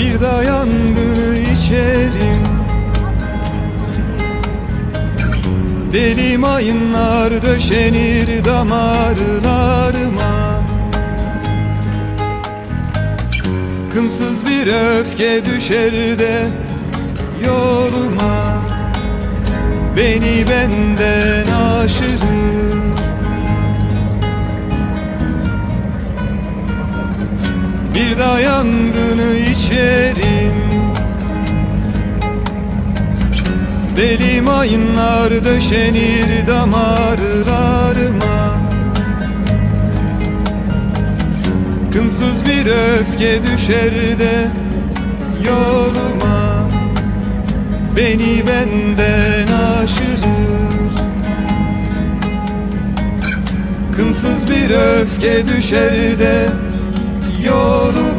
Bir daha yangını içerim. Deli mayınlar döşenir damarlarıma. Kınsız bir öfke düşer de yoluma Beni benden aşırır. Bir daha yangını içerim Deli mayınlar döşenir damarlarıma. Kınsız bir öfke düşer de yoluma. Beni benden aşırır. Kınsız bir öfke düşer de yoluma